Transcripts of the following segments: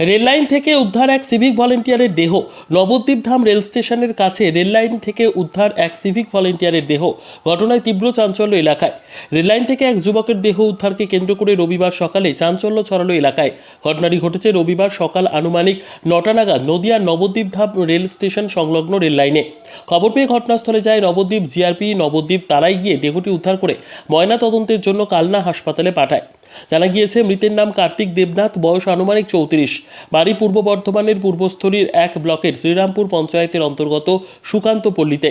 Rail line থেকে উদ্ধার এক সিভিক ভলেন্টিয়ারের দেহ। নবদ্বীপ ধাম রেল স্টেশনের কাছে রেললাইন থেকে উদ্ধার এক সিভিক ভলেন্টিয়ারের দেহ। ঘটনায় তীব্র চাঞ্চল্য এলাকায়। রেললাইন থেকে এক যুবকের দেহ উদ্ধারকে কেন্দ্র করে রবিবার সকালে চাঞ্চল্য ছড়ালো এলাকায়। ঘটনাটি ঘটেছে রবিবার সকাল আনুমানিক নটা নাগাদ নদিয়ার নবদ্বীপ ধাম রেল স্টেশন সংলগ্ন রেললাইনে। খবর পেয়ে ঘটনাস্থলে যায় নবদ্বীপ জিআরপি নবদ্বীপ তারাই গিয়ে দেহটি উদ্ধার করে ময়না তদন্তের জন্য কালনা হাসপাতালে পাঠায়। জানা গিয়েছে, মৃতের নাম কার্তিক দেবনাথ, বয়স আনুমানিক চৌত্রিশ। বাড়ি পূর্ব বর্ধমানের পূর্বস্থলীর এক ব্লকের শ্রীরামপুর পঞ্চায়েতের অন্তর্গত সুকান্ত পল্লীতে।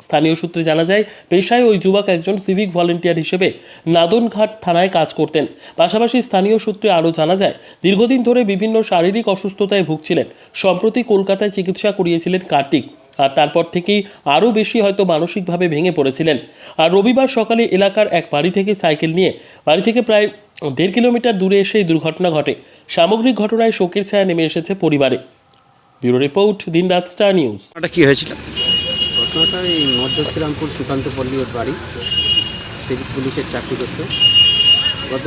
স্থানীয় সূত্রে জানা যায়, পেশায় ওই যুবক একজন সিভিক ভলেন্টিয়ার হিসেবে নাদনঘাট থানায় কাজ করতেন। পাশাপাশি স্থানীয় সূত্রে আরও জানা যায়, দীর্ঘদিন ধরে বিভিন্ন শারীরিক অসুস্থতায় ভুগছিলেন। সম্প্রতি কলকাতায় চিকিৎসা করিয়েছিলেন কার্তিক। আর তারপর থেকেই আরও বেশি হয়তো মানসিকভাবে ভেঙে পড়েছিলেন। আর রবিবার সকালে এলাকার এক বাড়ি থেকে সাইকেল নিয়ে বাড়ি থেকে প্রায় দেড় কিলোমিটার দূরে এসে এই দুর্ঘটনা ঘটে। সামগ্রিক ঘটনায় শোকের ছায়া নেমে এসেছে পরিবারে। ব্যুরো রিপোর্ট দিনরাত স্টার নিউজ। ঘটনাটা কি হয়েছিল? ঘটনাটা এই মধ্য শ্রীরামপুর সুকান্ত পল্লী ওর বাড়ি। সিভিক পুলিশের চাকরি করতো। গত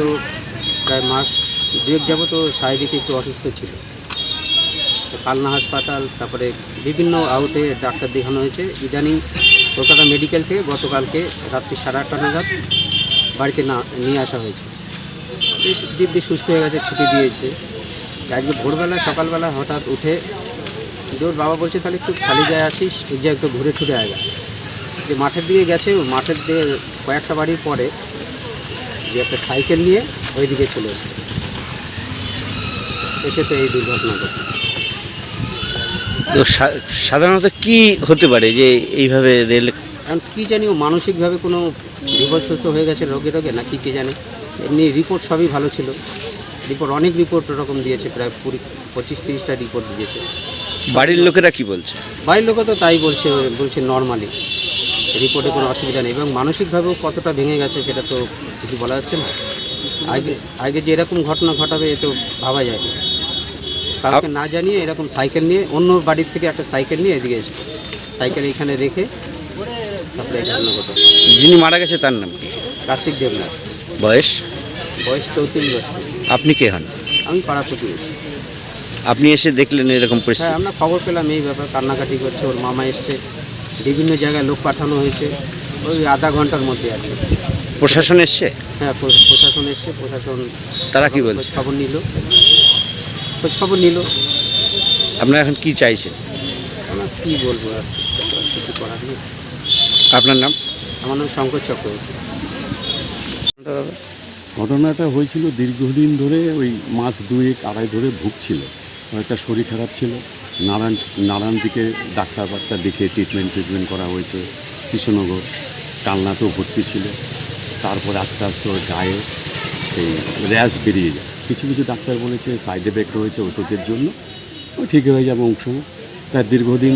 প্রায় মাস দুয়েক যাব তো শারীরিক একটু অসুস্থ ছিল। তো কালনা হাসপাতাল, তারপরে বিভিন্ন আউটে ডাক্তার দেখানো হয়েছে। ইদানিং কলকাতা মেডিকেল থেকে গতকালকে রাত্রি সাড়ে আটটা নাগাদ বাড়িতে না নিয়ে আসা হয়েছে। দিব্যি সুস্থ হয়ে গেছে, ছুটি দিয়েছে। আজকে ভোরবেলা, সকালবেলা হঠাৎ উঠে ওর বাবা বলছে, তাহলে একটু খালি জায়গা আছিস, যে একটু ঘুরে ঠুরে আয় যে মাঠের দিকে গেছে মাঠের দিকে কয়েকটা বাড়ির পরে যে একটা সাইকেল নিয়ে ওইদিকে চলে এসছে। এসে তো এই দুর্ঘটনা ঘটে। তো সাধারণত কি হতে পারে যে এইভাবে রেল এখন কী জানি ও মানসিকভাবে কোনো বিপর্যস্ত হয়ে গেছে রোগে রোগে না কি কে জানে? এমনি রিপোর্ট সবই ভালো ছিল। রিপোর্ট অনেক রিপোর্ট ওরকম দিয়েছে প্রায় কুড়ি পঁচিশ তিরিশটা রিপোর্ট দিয়েছে। বাড়ির লোকেরা কি বলছে? বাড়ির লোকও তো তাই বলছে বলছে নর্মালি রিপোর্টে কোনো অসুবিধা নেই। এবং মানসিকভাবেও কতটা ভেঙে গেছে সেটা তো কিছু বলা যাচ্ছে না। আগে আগে যে এরকম ঘটনা ঘটাবে এ তো ভাবা যায় না। কাউকে না জানিয়ে এরকম সাইকেল নিয়ে অন্য বাড়ির থেকে একটা সাইকেল নিয়ে এদিকে এসছে সাইকেল এখানে রেখে তারপরে এই ঘটনা ঘটে যিনি মারা গেছে তার নাম কি? কার্তিক দেবনাথ। বয়স? বয়স চৌত্রিশ বছর। আপনি কে হন? আমি পাড়া প্রতিবেশী আপনি এসে দেখলেন এরকম হ্যাঁ পরিস্থিতি? আমরা খবর পেলাম এই ব্যাপার কান্নাকাটি করছে ওর মামা এসছে। বিভিন্ন জায়গায় লোক পাঠানো হয়েছে। ওই আধা ঘণ্টার মধ্যে আর কি। প্রশাসন এসছে? হ্যাঁ প্র- প্রশাসন এসছে প্রশাসন তারা কি বলছে? খবর নিল। খোঁজ খবর নিল। আপনারা এখন কি চাইছেন? আমরা কী বলব আর কিছু করার নেই। আপনার নাম? আমার নাম শঙ্কর চক্রবর্তী। ঘটনাটা হয়েছিল দীর্ঘদিন ধরে ওই মাস দুয়েক আড়াই ধরে ভুগছিল। একটা শরীর খারাপ ছিল। নারায়ণ নারায়ণ দিকে ডাক্তার বাক্তার দেখে ট্রিটমেন্ট ট্রিটমেন্ট করা হয়েছে। কৃষ্ণনগর কালনাতেও ভর্তি ছিল। তারপর আস্তে আস্তে ওর গায়ে এই র্যাশ বেরিয়ে যায়। কিছু কিছু ডাক্তার বলেছে সাইড এফেক্ট রয়েছে ওষুধের জন্য। ঠিক হয়ে যাবে অংশ তার দীর্ঘদিন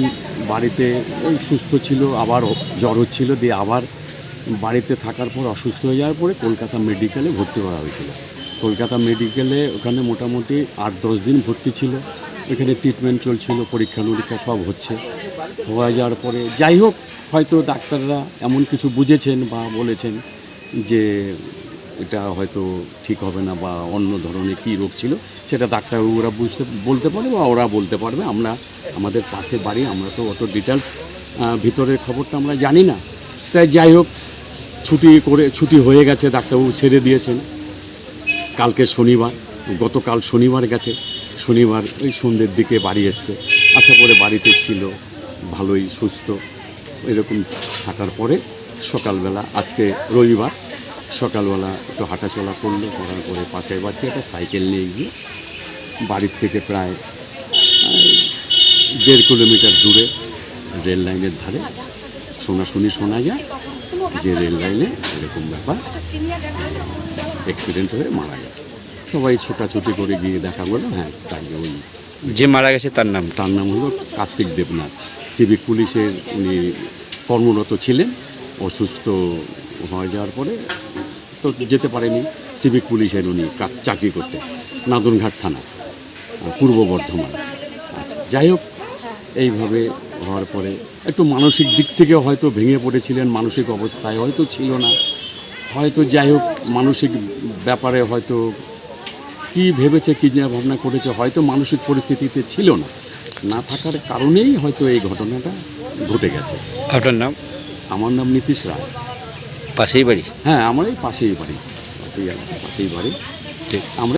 বাড়িতে ওই সুস্থ ছিল, আবার জ্বর হচ্ছিল, দিয়ে আবার বাড়িতে থাকার পর অসুস্থ হয়ে যাওয়ার পরে কলকাতা মেডিকেলে ভর্তি করা হয়েছিল। কলকাতা মেডিকেলে ওখানে মোটামুটি আট দশ দিন ভর্তি ছিল। এখানে ট্রিটমেন্ট চলছিল, পরীক্ষা নিরীক্ষা সব হচ্ছে। হয়ে যাওয়ার পরে যাই হোক, হয়তো ডাক্তাররা এমন কিছু বুঝেছেন বা বলেছেন যে এটা হয়তো ঠিক হবে না বা অন্য ধরনের কী রোগ ছিল, সেটা ডাক্তারবাবুরা বুঝতে, বলতে পারে বা ওরা বলতে পারবে। আমরা, আমাদের পাশে বাড়ি, আমরা তো অত ডিটেলস ভিতরের খবরটা আমরা জানি না। তাই যাই হোক, ছুটি করে, ছুটি হয়ে গেছে, ডাক্তারবাবু ছেড়ে দিয়েছেন। কালকে শনিবার, গতকাল শনিবার গেছে। শনিবার ওই সন্ধ্যের দিকে বাড়ি এসছে। আশা করে বাড়িতে ছিল, ভালোই, সুস্থ, এরকম থাকার পরে সকালবেলা, আজকে রবিবার সকালবেলা একটু হাঁটাচলা করল করার পরে পাশের বাড়িতে একটা সাইকেল নিয়ে গিয়ে বাড়ির থেকে প্রায় দেড় কিলোমিটার দূরে রেল লাইনের ধারে শোনাশুনি শোনা যায় যে রেল লাইনে এরকম ব্যাপার অ্যাক্সিডেন্ট হয়ে মারা গেছে। সবাই ছোটাছুটি করে গিয়ে দেখা গেলো হ্যাঁ তাই ওই যে মারা গেছে তার নাম? তার নাম হলো কার্তিক দেবনাথ। সিভিক পুলিশের উনি কর্মরত ছিলেন অসুস্থ হয়ে যাওয়ার পরে তো যেতে পারেনি। সিভিক পুলিশের উনি চাকরি করতে। নাদনঘাট থানা পূর্ব বর্ধমান। যাই হোক এইভাবে হওয়ার পরে একটু মানসিক দিক থেকে হয়তো ভেঙে পড়েছিলেন মানসিক অবস্থায় হয়তো ছিল না। হয়তো যাই হোক মানসিক ব্যাপারে হয়তো কি ভেবেছে কী চিন্তা ভাবনা করেছে হয়তো মানসিক পরিস্থিতিতে ছিল না। না থাকার কারণেই হয়তো এই ঘটনাটা ঘটে গেছে। আপনার নাম? আমার নাম নীতিশ রায়। পাশেই বাড়ি? হ্যাঁ আমার এই পাশেই বাড়ি। পাশেই এলাকা পাশেই বাড়ি। ঠিক। আমরা